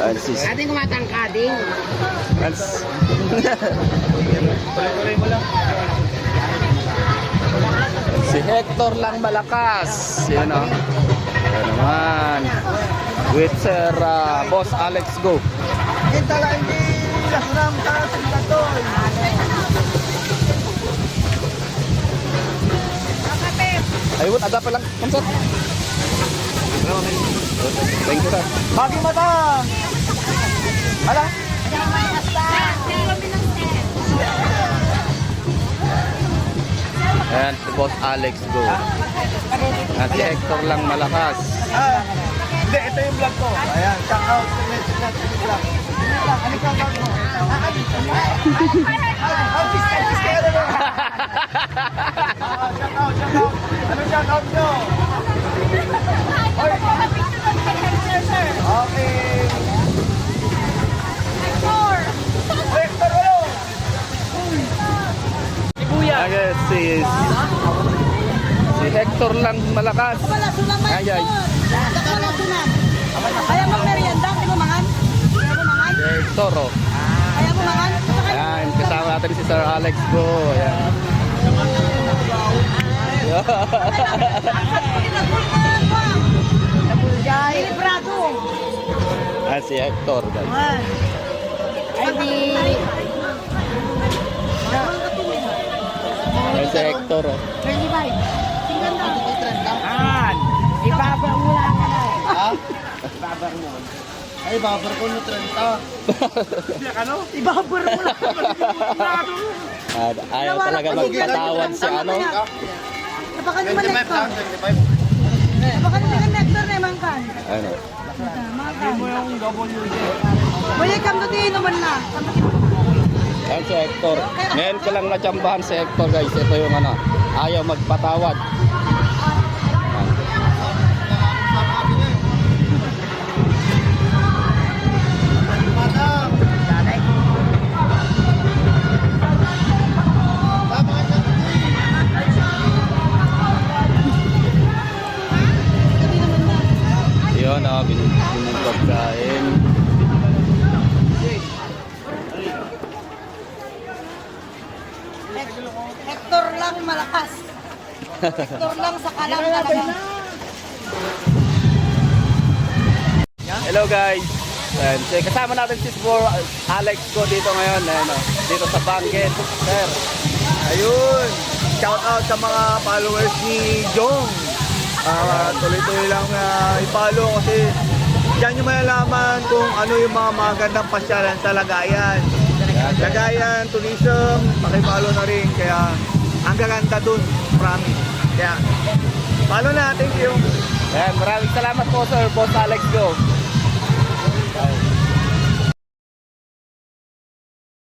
Si... Ating kumatangkading. Ayan si... si Hector lang malakas. Yan o. Ayan naman. With Sir ah, Boss Alex Go. Kita lang di lasunam ka sa katoy. Ayun, ada pa lang. Konsert. Thank you, sir. Bagi mata. Ayan, si Boss Alex Go. At si Hector lang malakas. Ah. Hindi, ito yung vlog ko. Ayan, shout out sa message natin yung vlog. Ano ka vlog mo? Ah, Shout out, shout out. Ano shout out nyo? Si... Si Hector lang malakas. Ay, ay. Kaya mo merienda, di mo mangan? Kaya mo mangan? Hector, oh. Kaya mo mangan? Ayan, kasama natin si Sir Alex Go. Ayan. Librado. Ayan si Hector, guys. Ay, di. Oh. 25. Tingnan na. An. Ibabaw mo lang ka na. Ha? Ibabaw mo. Ay, babar ko no 30. Ibabur mo lang. At ayaw talaga magpatawad si ano. Baka naman 25 nektar. lang, 25. Baka naman nektar na yung kan. Ano? Makan. Welcome to the naman na. Ayan si Hector. Ngayon ko lang natsambahan si Hector, guys. Ito yung ano, ayaw magpatawad. Hector lang malakas. Hector lang sa kalam talaga. Hello guys. Ayan, so, kasama natin si Sir Alex ko dito ngayon. Ayan, oh, dito sa Banggit. Sir. Ayun. Shout out sa mga followers ni Jong. Ah, tuloy-tuloy lang na i-follow kasi diyan nyo malalaman kung ano yung mga magandang pasyalan sa Lagayan. Lagayan, tourism, pakipollow na rin. Kaya ang gaganda dun, promise. Kaya follow na, thank you. Ayan, maraming salamat po sir, Boss Alex Go. Ayan.